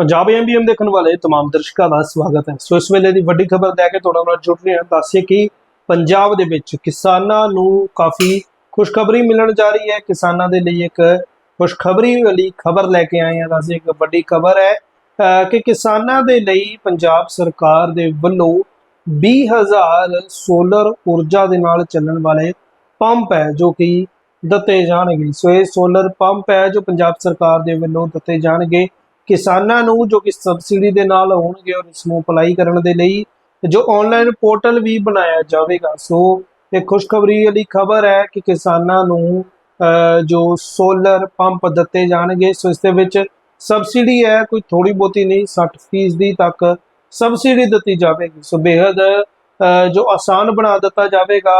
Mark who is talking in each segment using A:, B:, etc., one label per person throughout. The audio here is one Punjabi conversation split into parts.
A: ਪੰਜਾਬ ਐਮਬੀਐਮ ਦੇਖਣ ਵਾਲੇ तमाम ਦਰਸ਼ਕਾਂ ਦਾ ਸਵਾਗਤ ਹੈ ਸੋ ਇਸ ਵੇਲੇ ਦੀ ਵੱਡੀ ਖਬਰ ਲੈ ਕੇ ਤੁਹਾਡੇ ਨਾਲ ਜੁੜ ਰਹੇ ਹਾਂ ਦੱਸਿਏ ਕਿ ਪੰਜਾਬ ਦੇ ਵਿੱਚ ਕਿਸਾਨਾਂ ਨੂੰ ਕਾਫੀ ਖੁਸ਼ਖਬਰੀ ਮਿਲਣ ਜਾ ਰਹੀ ਹੈ ਕਿਸਾਨਾਂ ਦੇ ਲਈ ਇੱਕ ਖੁਸ਼ਖਬਰੀ ਵਾਲੀ ਖਬਰ ਲੈ ਕੇ ਆਏ ਹਾਂ ਦੱਸਿਏ ਇੱਕ ਵੱਡੀ ਖਬਰ ਹੈ ਅਹ ਕਿ ਕਿਸਾਨਾਂ ਦੇ ਲਈ ਪੰਜਾਬ ਸਰਕਾਰ ਦੇ ਵੱਲੋਂ 20000 ਸੋਲਰ ਊਰਜਾ ਦੇ ਨਾਲ ਚੱਲਣ ਵਾਲੇ ਪੰਪ ਹੈ ਜੋ ਕਿ ਦਿੱਤੇ ਜਾਣਗੇ ਸੋ ਇਹ ਸੋਲਰ ਪੰਪ ਹੈ ਜੋ ਪੰਜਾਬ ਸਰਕਾਰ ਦੇ ਵੱਲੋਂ ਦਿੱਤੇ ਜਾਣਗੇ ਕਿਸਾਨਾਂ ਨੂੰ ਜੋ ਕਿ ਸਬਸਿਡੀ ਦੇ ਨਾਲ ਹੋਣਗੇ ਔਰ ਇਸ ਨੂੰ ਅਪਲਾਈ ਕਰਨ ਦੇ ਲਈ ਜੋ ਆਨਲਾਈਨ ਪੋਰਟਲ ਵੀ ਬਣਾਇਆ ਜਾਵੇਗਾ। ਸੋ ਇਹ ਖੁਸ਼ਖਬਰੀ ਵਾਲੀ ਖਬਰ ਹੈ ਕਿ ਕਿਸਾਨਾਂ ਨੂੰ ਜੋ ਸੋਲਰ ਪੰਪ ਦਿੱਤੇ ਜਾਣਗੇ, ਸੋ ਇਸ ਦੇ ਵਿੱਚ ਸਬਸਿਡੀ ਹੈ, ਕੋਈ ਥੋੜੀ ਬਹੁਤੀ ਨਹੀਂ 60% ਦੀ ਤੱਕ ਸਬਸਿਡੀ ਦਿੱਤੀ ਜਾਵੇਗੀ। ਸੋ ਬੇहद ਜੋ ਆਸਾਨ ਬਣਾ ਦਿੱਤਾ ਜਾਵੇਗਾ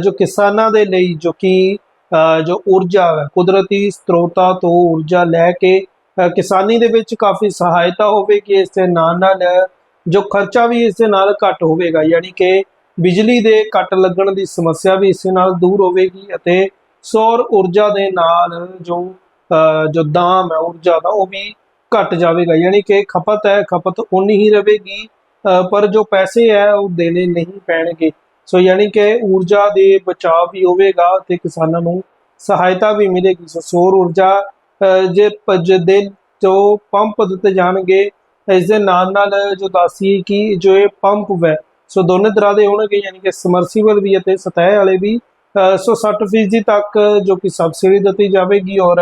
A: ਜੋ ਕਿਸਾਨਾਂ ਦੇ ਲਈ ਜੋ ਕਿ ਜੋ ਊਰਜਾ ਕੁਦਰਤੀ ਸਰੋਤਾਂ ਤੋਂ ਊਰਜਾ ਲੈ ਕੇ ਕਿਸਾਨੀ ਦੇ ਵਿੱਚ ਕਾਫੀ ਸਹਾਇਤਾ ਹੋਵੇਗੀ, ਇਸ ਦੇ ਨਾਲ ਨਾਲ, ਜੋ ਖਰਚਾ ਵੀ ਇਸ ਦੇ ਨਾਲ ਘੱਟ ਹੋਵੇਗਾ, ਯਾਨੀ ਕਿ ਬਿਜਲੀ ਦੇ ਕੱਟ ਲੱਗਣ ਦੀ ਸਮੱਸਿਆ ਵੀ ਇਸ ਨਾਲ ਦੂਰ ਹੋਵੇਗੀ ਅਤੇ ਸੌਰ ਊਰਜਾ ਦੇ ਨਾਲ ਜੋ ਜੋ ਦਾਮ ਹੈ, ਊਰਜਾ ਦਾ, ਉਹ ਵੀ ਘਟ ਜਾਵੇਗਾ, ਯਾਨੀ ਕਿ ਖਪਤ ਹੈ, ਖਪਤ ਉਨੀ ਹੀ ਰਹੇਗੀ ਪਰ ਜੋ ਪੈਸੇ ਹੈ, ਉਹ ਦੇਣੇ ਨਹੀਂ ਪੈਣਗੇ। ਸੋ ਯਾਨੀ ਕਿ ਊਰਜਾ ਦੇ ਬਚਾਅ ਵੀ ਹੋਵੇਗਾ ਤੇ ਕਿਸਾਨਾਂ ਨੂੰ ਸਹਾਇਤਾ ਵੀ ਮਿਲੇਗੀ। ਸੋ ਸੌਰ ਊਰਜਾ ਜੇ ਪ- ਦੇ ਜੋ ਪੰਪ ਦਿੱਤੇ ਜਾਣਗੇ, ਇਸ ਦੇ ਨਾਲ ਨਾਲ ਜੋ ਦੱਸੀ ਕਿ ਜੋ ਇਹ ਪੰਪ ਹੈ ਸੋ ਦੋਨੇ ਤਰ੍ਹਾਂ ਦੇ ਹੋਣਗੇ, ਯਾਨੀ ਕਿ ਸਮਰਸੀਬਲ ਵੀ ਅਤੇ ਸਤਹ ਵਾਲੇ ਵੀ। ਸੋ 60% ਤੱਕ ਜੋ ਕਿ ਸਬਸਿਡੀ ਦਿੱਤੀ ਜਾਵੇਗੀ ਔਰ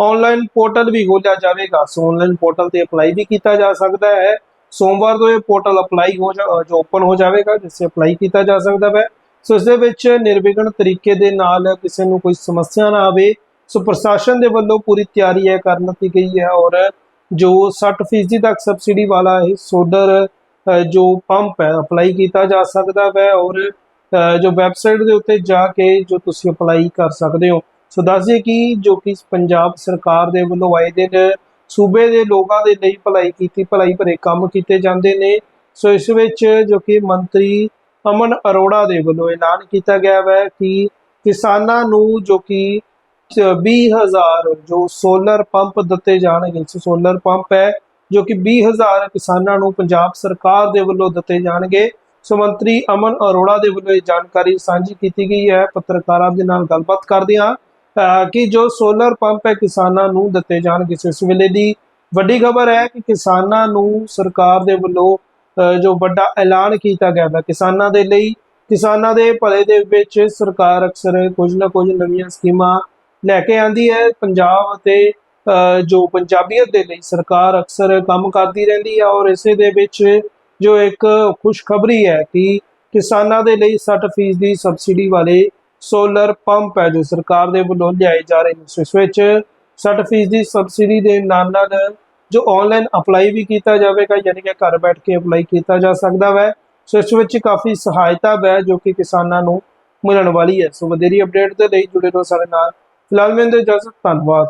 A: ਆਨਲਾਈਨ ਪੋਰਟਲ ਵੀ ਖੋਲ੍ਹਿਆ ਜਾਵੇਗਾ। ਸੋ ਆਨਲਾਈਨ ਪੋਰਟਲ ਤੇ ਅਪਲਾਈ ਵੀ ਕੀਤਾ ਜਾ ਸਕਦਾ ਹੈ। ਸੋਮਵਾਰ ਤੋਂ ਇਹ ਪੋਰਟਲ ਅਪਲਾਈ ਹੋ ਜਾ ਜੋ ਓਪਨ ਹੋ ਜਾਵੇਗਾ, ਜਿਸ ਤੇ ਅਪਲਾਈ ਕੀਤਾ ਜਾ ਸਕਦਾ ਹੈ ਸੋ ਇਸ ਦੇ ਵਿੱਚ ਨਿਰਵਿਘਨ ਤਰੀਕੇ ਦੇ ਨਾਲ ਕਿਸੇ ਨੂੰ ਕੋਈ ਸਮੱਸਿਆ ਨਾ ਆਵੇ। ਸੋ ਪ੍ਰਸ਼ਾਸਨ ਦੇ ਵੱਲੋਂ ਪੂਰੀ ਤਿਆਰੀ ਹੈ ਕਰ ਦਿੱਤੀ ਗਈ ਹੈ ਔਰ ਜੋ 60% ਤੱਕ ਸਬਸਿਡੀ ਵਾਲਾ ਇਹ ਸੋਲਰ ਜੋ ਪੰਪ ਹੈ ਅਪਲਾਈ ਕੀਤਾ ਜਾ ਸਕਦਾ ਹੈ ਔਰ ਜੋ ਵੈਬਸਾਈਟ ਦੇ ਉੱਤੇ ਜਾ ਕੇ ਜੋ ਤੁਸੀਂ ਅਪਲਾਈ ਕਰ ਸਕਦੇ ਹੋ। ਸੋ ਦੱਸ ਕਿ ਜੋ ਕਿ ਪੰਜਾਬ ਸਰਕਾਰ ਦੇ ਵੱਲੋਂ ਆਏ ਦਿਨ ਸੂਬੇ ਦੇ ਲੋਕਾਂ ਦੇ ਲਈ ਭਲਾਈ ਕੀਤੀ, ਭਲਾਈ ਭਰੇ ਕੰਮ ਕੀਤੇ ਜਾਂਦੇ ਨੇ। ਸੋ ਇਸ ਵਿੱਚ ਜੋ ਕਿ ਮੰਤਰੀ ਅਮਨ ਅਰੋੜਾ ਦੇ ਵੱਲੋਂ ਐਲਾਨ ਕੀਤਾ ਗਿਆ ਹੈ ਕਿ ਕਿਸਾਨਾਂ ਨੂੰ ਜੋ ਕਿ 20000 ਜੋ ਸੋਲਰ ਪੰਪ ਦਿੱਤੇ ਜਾਣਗੇ ਸੋਲਰ ਪੰਪ ਹੈ ਜੋ ਕਿ 20000 ਕਿਸਾਨਾਂ ਨੂੰ ਪੰਜਾਬ ਸਰਕਾਰ ਦੇ ਵੱਲੋਂ ਦਿੱਤੇ ਜਾਣਗੇ। ਸੋ ਮੰਤਰੀ ਅਮਨ ਅਰੋੜਾ ਦੇ ਵੱਲੋਂ ਇਹ ਜਾਣਕਾਰੀ ਸਾਂਝੀ ਕੀਤੀ ਗਈ ਹੈ। ਪੱਤਰਕਾਰਾਂ ਦੇ ਨਾਲ ਗੱਲਬਾਤ ਕਰਦਿਆਂ ਅਹ, ਕਿ ਜੋ ਸੋਲਰ ਪੰਪ ਹੈ ਕਿਸਾਨਾਂ ਨੂੰ ਦਿੱਤੇ ਜਾਣਗੇ ਇਸ ਵੇਲੇ ਦੀ ਵੱਡੀ ਖਬਰ ਹੈ ਕਿ ਕਿਸਾਨਾਂ ਨੂੰ ਸਰਕਾਰ ਦੇ ਵੱਲੋਂ ਜੋ ਵੱਡਾ ਐਲਾਨ ਕੀਤਾ ਗਿਆ ਹੈ ਕਿਸਾਨਾਂ ਦੇ ਲਈ ਕਿਸਾਨਾਂ ਦੇ ਭਲੇ ਦੇ ਵਿੱਚ ਸਰਕਾਰ ਅਕਸਰ ਕੁਝ ਨਾ ਕੁਝ ਨਵੀਆਂ ਸਕੀਮਾਂ ਲੈ ਕੇ ਆਂਦੀ ਹੈ ਪੰਜਾਬ ਅਤੇ ਜੋ ਪੰਜਾਬੀਅਤ ਦੇ ਲਈ ਸਰਕਾਰ ਅਕਸਰ ਕੰਮ ਕਰਦੀ ਰਹਿੰਦੀ ਹੈ ਔਰ ਇਸੇ ਦੇ ਵਿੱਚ ਜੋ ਇੱਕ ਖੁਸ਼ਖਬਰੀ ਹੈ ਕਿ ਕਿਸਾਨਾਂ ਦੇ ਲਈ 60% ਦੀ ਸਬਸਿਡੀ ਵਾਲੇ ਸੋਲਰ ਪੰਪ ਹੈ ਜੋ ਸਰਕਾਰ ਦੇ ਵੱਲੋਂ ਲਿਆਏ ਜਾ ਰਹੇ ਨੇ। ਸੋ ਇਸ ਵਿੱਚ 60% ਦੀ ਸਬਸਿਡੀ ਦੇ ਨਾਲ ਨਾਲ ਜੋ ਆਨਲਾਈਨ ਅਪਲਾਈ ਵੀ ਕੀਤਾ ਜਾਵੇਗਾ, ਯਾਨੀ ਕਿ ਘਰ ਬੈਠ ਕੇ ਅਪਲਾਈ ਕੀਤਾ ਜਾ ਸਕਦਾ ਹੈ ਸੋ ਇਸ ਵਿੱਚ ਕਾਫੀ ਸਹਾਇਤਾ ਹੈ ਜੋ ਕਿ ਕਿਸਾਨਾਂ ਨੂੰ ਮਿਲਣ ਵਾਲੀ ਹੈ। ਸੋ ਵਧੇਰੀ ਅਪਡੇਟ ਦੇ ਲਈ ਜੁੜੇ ਰਹੋ ਸਾਡੇ ਨਾਲ ਫਿਲਹਾਲ ਮੈਂ ਦੇ ਧੰਨਵਾਦ।